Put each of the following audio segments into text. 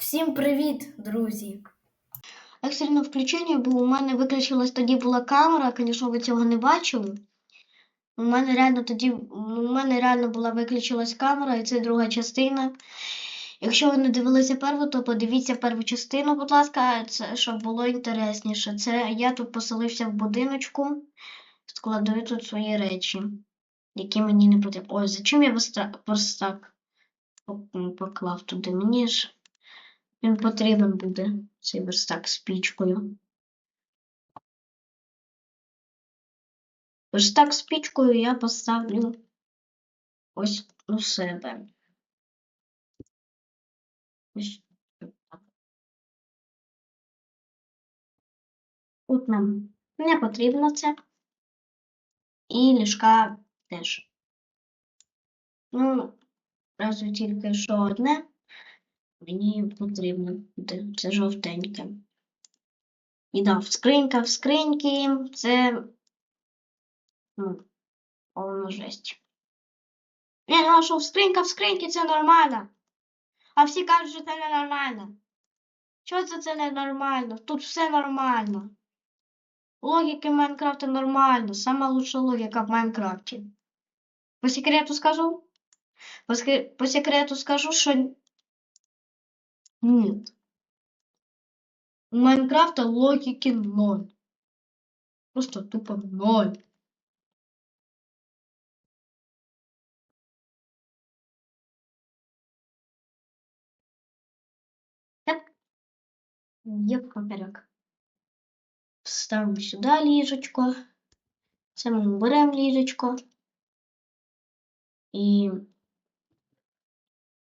Всім привіт, друзі! Екстрене включення, бо у мене виключилась тоді була камера, звісно, ви цього не бачили. У мене реально тоді у мене реально була виключилась камера, і це друга частина. Якщо ви не дивилися перву, то подивіться перву частину, будь ласка, це щоб було інтересніше. Це я тут поселився в будиночку, складую тут свої речі, які мені не потрібні. Ой, зачем я верстак поклав туди? Мені ж він потрібен буде, цей верстак з пічкою. Верстак з пічкою я поставлю ось у себе. Ось так. Тут нам не потрібно це. І ліжка теж. Ну, разве тільки що одне мені потрібно. Це жовтеньке. І да, в скринька в скриньки це. Ну, повна жесть. Я думала, що в скринька в скриньки це нормально. А всі кажуть, що це ненормально. Чого це це ненормально? Тут все нормально. Логіки Майнкрафта нормально. Сама лучша логіка в Майнкрафті. По секрету скажу? По секрету скажу, що нет. У Майнкрафта логики ноль. Просто тупо ноль. Так. Є поперек. Ставимо сюди ліжечко. Це ми беремо ліжечко. І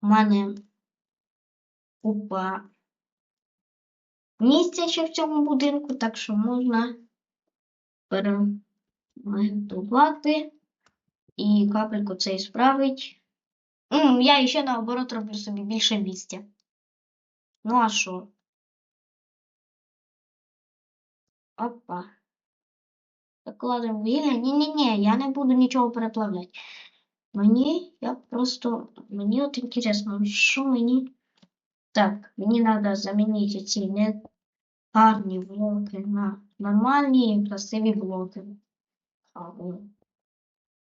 в мене купа місця ще в цьому будинку, так що можна перемагнітувати і капельку цей справить. М, Я ще наоборот роблю собі більше місця. Ну а що? Опа. Закладемо вугілля. Ні-ні-ні, я не буду нічого переплавляти. Мені, я просто, мені от інтересно, що мені. Так, мені треба замінити ці не гарні блоки на нормальні і красиві блоки.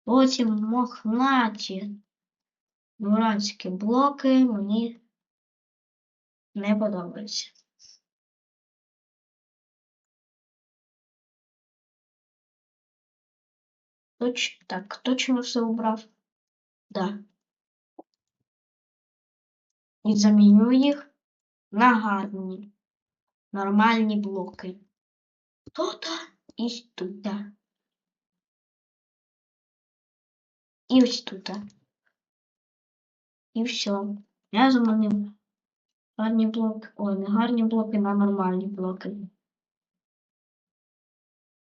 Потім мохнаті дурацькі блоки мені не подобаються. Точ, так, точно все убрав? Да. І заміню їх на гарні, нормальні блоки. Тут і тут. І ось тут. І все. Я замінив гарні блоки. Ой, не гарні блоки на нормальні блоки.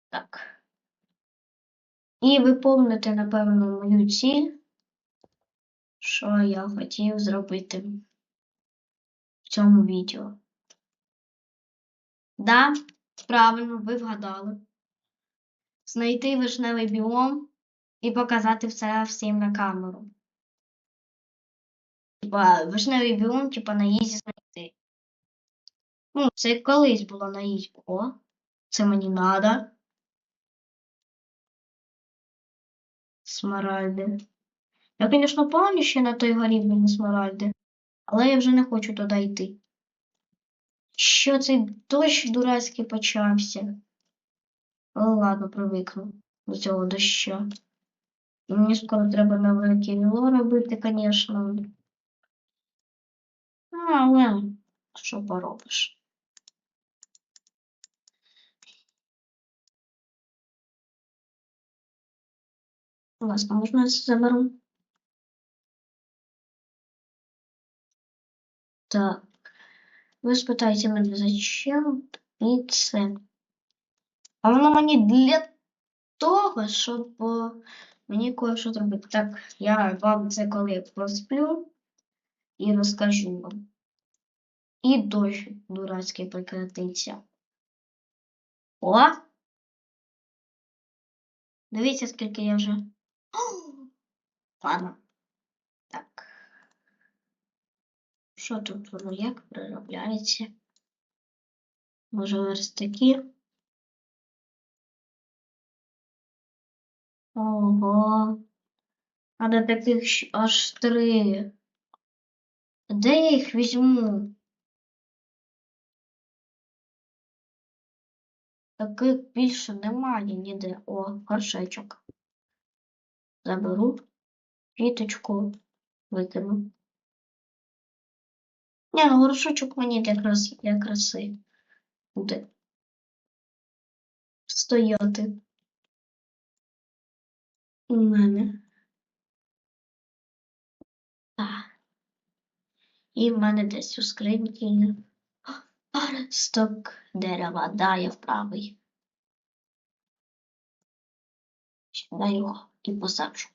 Так. І ви помните, напевно, мою ціль, що я хотів зробити в цьому відео. Да, правильно, ви вгадали. Знайти вишневий біом і показати все всім на камеру. Типа, вишневий біом, типа, на їзі знайти. Ну, це колись було на їзі. О, це мені надо. Смаральди. Я, звісно, пам'ятаю ще на той горі були смаральди, але я вже не хочу туди йти. Що цей дощ дурацький почався? Але ладно, привикну до цього дощу. Мені скоро треба на велике віло робити, звісно. Ну, але що поробиш? Ласка, можна я це заберу? Так. Ви спитаєте мене, зачем і це? А воно мені для того, щоб е, мені кое-що зробити. Так, я вам це коли посплю і розкажу вам. І дощ дурацький прекратиться. О! Дивіться, скільки я вже. Ладно. Так. Що тут воно як переробляється? Може верстаки? Ого. А до таких аж три. Де я їх візьму? Таких більше немає ніде. О, горшечок. Заберу. Квіточку викину. Ні, ну горшочок мені для краси, буде стояти у мене. Так. І в мене десь у скриньці є сток дерева. Да, я вправий. Сюди його і посаджу.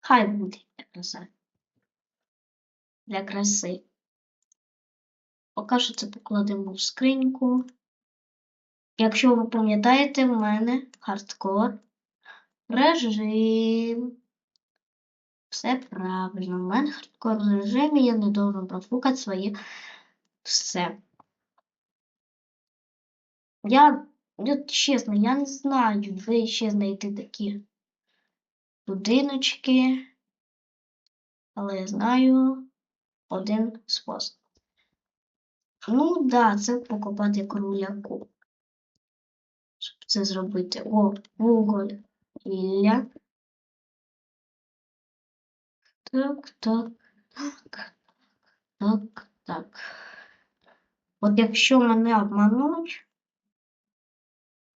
Хай буде для краси. Для краси. Поки що це покладемо в скриньку. Якщо ви пам'ятаєте, в мене хардкор режим. Все правильно. В мене хардкор режим, і я не должен профукати своє все. Я, от чесно, я не знаю, де ще знайти такі будиночки, але я знаю один спосіб. Ну, да, це покупати кругляку. Щоб це зробити. О, вуголь. Ілля. Так, так, так, так, так. От якщо мене обмануть,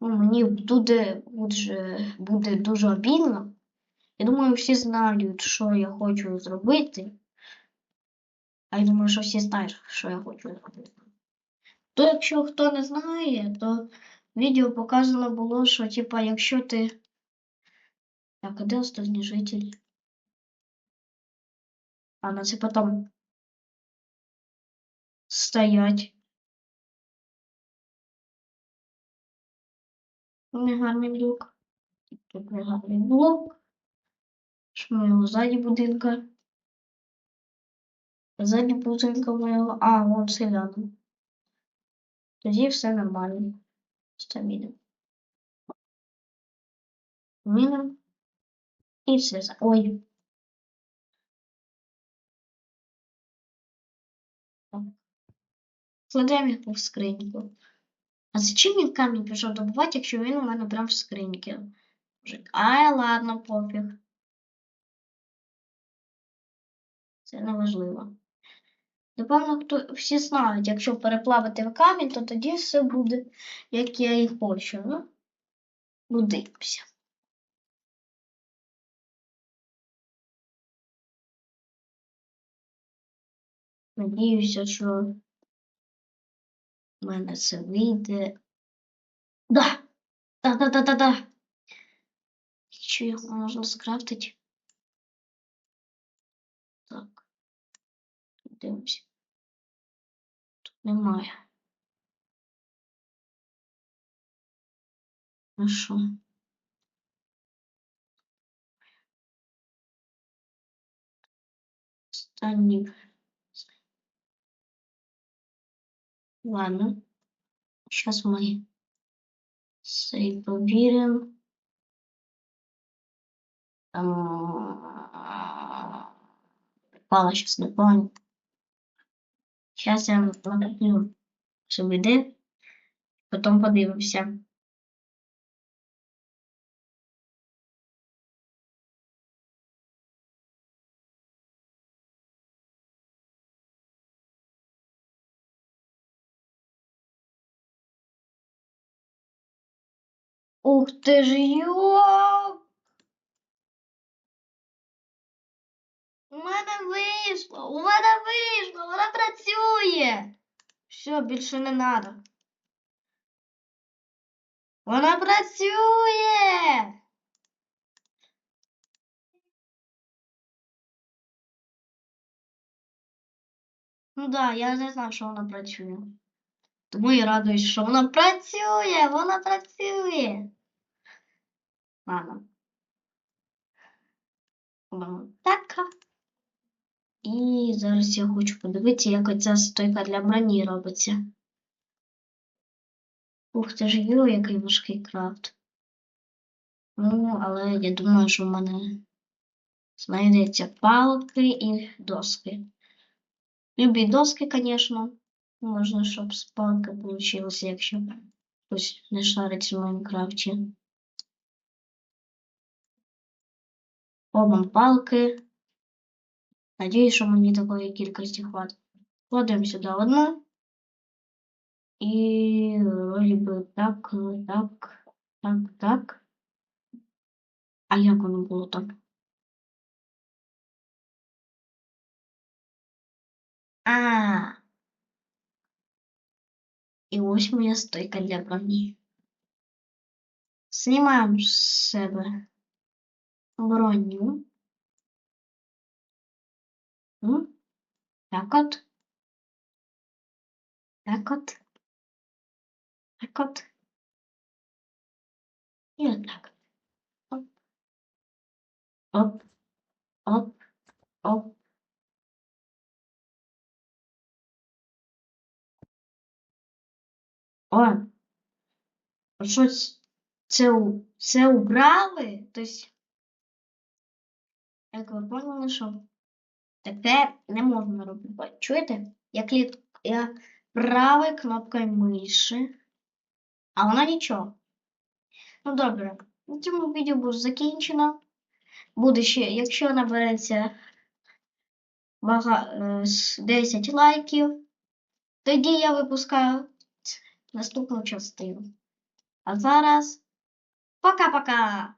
ну, мені буде, буде, буде дуже обідно. Я думаю, всі знають, що я хочу зробити. А я думаю, що всі знають, що я хочу зробити. То якщо хто не знає, то відео показано було, що типа, якщо ти. Так, а де останній житель? А на це потім стоять. Негарний блок. Тут негарний блок. Його ззаді будинка. Ззаді будинка моєго. А, вон селяни. Тоді все нормально. Стабільно. Міна. І все. Ой. Кладемо їх в скриньку. А зачем він камінь пішов добувати, якщо він у мене прям в скриньці? Мужик. Ай, ладно, пофіг. Це не важливо. Напевно, хто всі знають, якщо переплавити в камінь, то тоді все буде, як я і хочу. Ну, будемося. Надіюся, що в мене це вийде. Да! Да-да-да-да-да! Що його можна скрафтити? Так. Дивимося. Немає. Ну що? Останній. Ладно. Сейчас мы сей проверим. Попала сейчас не помню. Сейчас я накоплю, що вийде. Потім подивимося. Ух ти ж йо! Вийшло! У мене вийшло! Вона працює! Все, більше не треба. Вона працює! Ну да, я не знав, що вона працює. Тому і радуюсь, що вона працює! Вона працює! Ладно. Вона така. І зараз я хочу подивитися, як оця стойка для броні робиться. Ух ти ж йо, який важкий крафт. Ну, але я думаю, що в мене знайдеться палки і доски. Любі доски, звісно. Можна, щоб з палки вийшло, якщо хтось не шарить в Майнкрафті. Обам палки. Надіюсь, що мені такої кількості хватить. Кладемо сюди одну. І вроді би так, так, так, так. А як воно було там? А. І ось моя стойка для броні. Знімаємо з себе броню. Ну, так от. Так от. Так от. І отак. Оп. Оп. Оп. Оп. О. Щось це, у- це убрали? Тобто, як ви поняли, що таке не можна робити. Чуєте? Я, клік... я правою кнопкою миші, а вона нічого. Ну добре, на цьому відео буде закінчено. Буде ще, якщо набереться бага... е, 10 лайків, тоді я випускаю наступну частину. А зараз пока-пока!